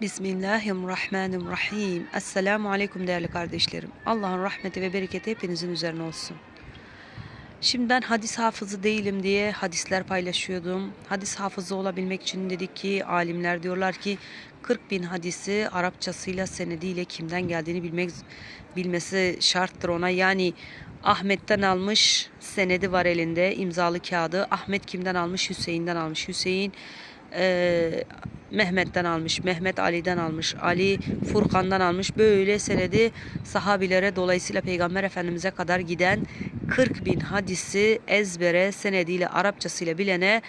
Bismillahirrahmanirrahim. Esselamu Aleyküm değerli kardeşlerim. Allah'ın rahmeti ve bereketi hepinizin üzerine olsun. Şimdi ben hadis hafızı değilim diye hadisler paylaşıyordum. Hadis hafızı olabilmek için dedik ki alimler diyorlar ki 40 bin hadisi Arapçasıyla senediyle kimden geldiğini bilmek bilmesi şarttır ona. Yani Ahmet'ten almış senedi var elinde imzalı kağıdı. Ahmet kimden almış? Hüseyin'den almış. Hüseyin Mehmet'ten almış, Mehmet Ali'den almış, Ali Furkan'dan almış. Böyle senedi sahabilere dolayısıyla Peygamber Efendimiz'e kadar giden 40 bin hadisi ezbere senediyle Arapçasıyla bilene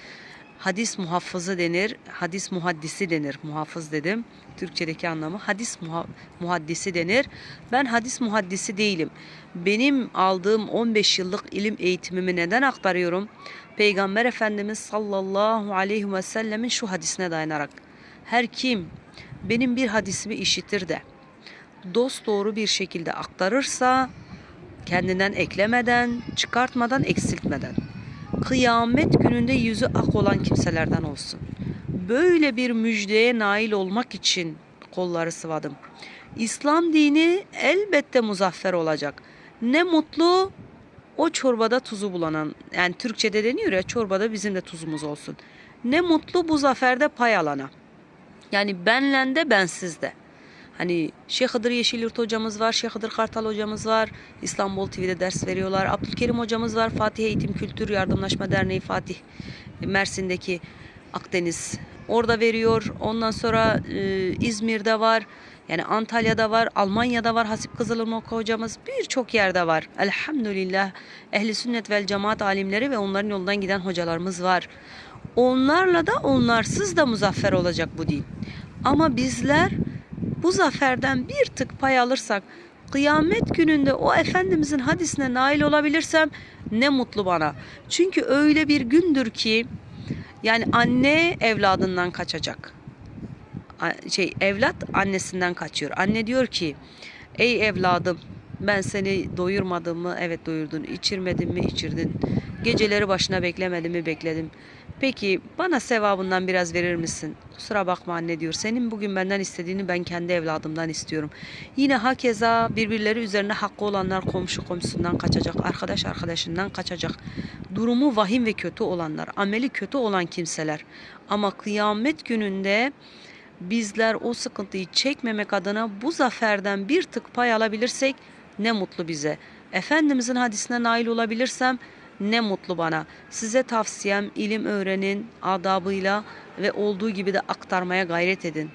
hadis muhafızı denir. Hadis muhaddisi denir. Muhafız dedim. Türkçedeki anlamı hadis muha- muhaddisi denir. Ben hadis muhaddisi değilim. Benim aldığım 15 yıllık ilim eğitimimi neden aktarıyorum? Peygamber Efendimiz sallallahu aleyhi ve sellemin şu hadisine dayanarak. Her kim benim bir hadisimi işitir de dost doğru bir şekilde aktarırsa kendinden eklemeden, çıkartmadan, eksiltmeden kıyamet gününde yüzü ak olan kimselerden olsun. Böyle bir müjdeye nail olmak için kolları sıvadım. İslam dini elbette muzaffer olacak. Ne mutlu o çorbada tuzu bulanan, yani Türkçe'de deniyor ya çorbada bizim de tuzumuz olsun. Ne mutlu bu zaferde pay alana. Yani benle de bensiz de. Hani Şeyh Hıdır Yeşilyurt hocamız var, Şeyh Hıdır Kartal hocamız var. İstanbul TV'de ders veriyorlar. Abdülkerim hocamız var. Fatih Eğitim Kültür Yardımlaşma Derneği Fatih Mersin'deki Akdeniz. Orada veriyor. Ondan sonra e, İzmir'de var. Yani Antalya'da var, Almanya'da var Hasip Kızılırmak hocamız. Birçok yerde var. Elhamdülillah ehli sünnet vel cemaat alimleri ve onların yolundan giden hocalarımız var. Onlarla da onlarsız da muzaffer olacak bu din. Ama bizler bu zaferden bir tık pay alırsak kıyamet gününde o Efendimizin hadisine nail olabilirsem ne mutlu bana. Çünkü öyle bir gündür ki yani anne evladından kaçacak. Şey evlat annesinden kaçıyor. Anne diyor ki ey evladım ben seni doyurmadım mı? Evet doyurdun. İçirmedin mi? İçirdin. Geceleri başına beklemedim mi? Bekledim. Peki bana sevabından biraz verir misin? Kusura bakma anne diyor. Senin bugün benden istediğini ben kendi evladımdan istiyorum. Yine hakeza birbirleri üzerine hakkı olanlar komşu komşusundan kaçacak. Arkadaş arkadaşından kaçacak. Durumu vahim ve kötü olanlar. Ameli kötü olan kimseler. Ama kıyamet gününde bizler o sıkıntıyı çekmemek adına bu zaferden bir tık pay alabilirsek ne mutlu bize. Efendimizin hadisine nail olabilirsem ne mutlu bana. Size tavsiyem ilim öğrenin adabıyla ve olduğu gibi de aktarmaya gayret edin.